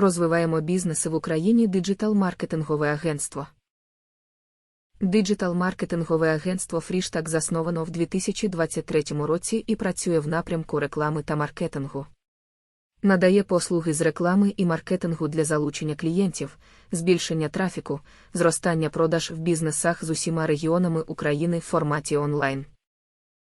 Розвиваємо бізнеси в Україні диджитал-маркетингове агентство. Диджитал-маркетингове агентство Фріштак засновано в 2023 році і працює в напрямку реклами та маркетингу. Надає послуги з реклами і маркетингу для залучення клієнтів, збільшення трафіку, зростання продаж в бізнесах з усіма регіонами України в форматі онлайн.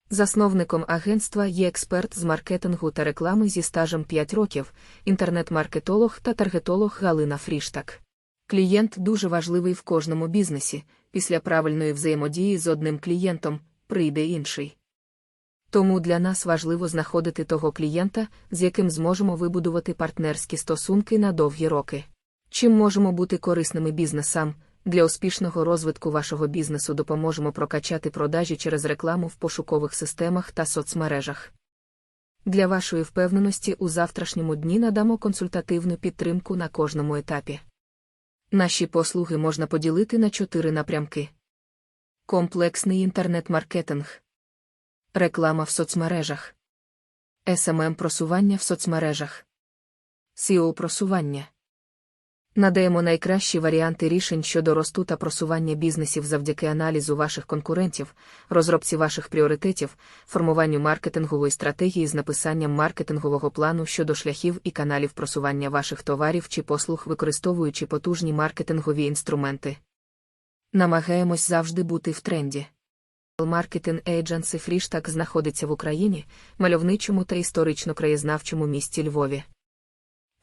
Засновником агентства є експерт з маркетингу та реклами зі стажем 5 років, інтернет-маркетолог та таргетолог Галина Фріштак. Клієнт дуже важливий в кожному бізнесі. Після правильної взаємодії з одним клієнтом прийде інший. Тому для нас важливо знаходити того клієнта, з яким зможемо вибудувати партнерські стосунки на довгі роки. Чим можемо бути корисними бізнесам, для успішного розвитку вашого бізнесу допоможемо прокачати продажі через рекламу в пошукових системах та соцмережах. Для вашої впевненості у завтрашньому дні надамо консультативну підтримку на кожному етапі. Наші послуги можна поділити на чотири напрямки: комплексний інтернет-маркетинг, реклама в соцмережах, smm просування в соцмережах, SEO просування. Надаємо найкращі варіанти рішень щодо росту та просування бізнесів завдяки аналізу ваших конкурентів, розробці ваших пріоритетів, формуванню маркетингової стратегії з написанням маркетингового плану щодо шляхів і каналів просування ваших товарів чи послуг, використовуючи потужні маркетингові інструменти. Намагаємось завжди бути в тренді. Маркетинг Agency Фріштак знаходиться в Україні, мальовничому та історично-краєзнавчому місті Львові.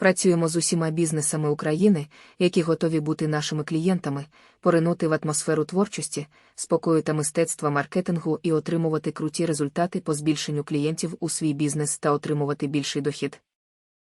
Працюємо з усіма бізнесами України, які готові бути нашими клієнтами, поринути в атмосферу творчості, спокою та мистецтва маркетингу і отримувати круті результати по збільшенню клієнтів у свій бізнес та отримувати більший дохід.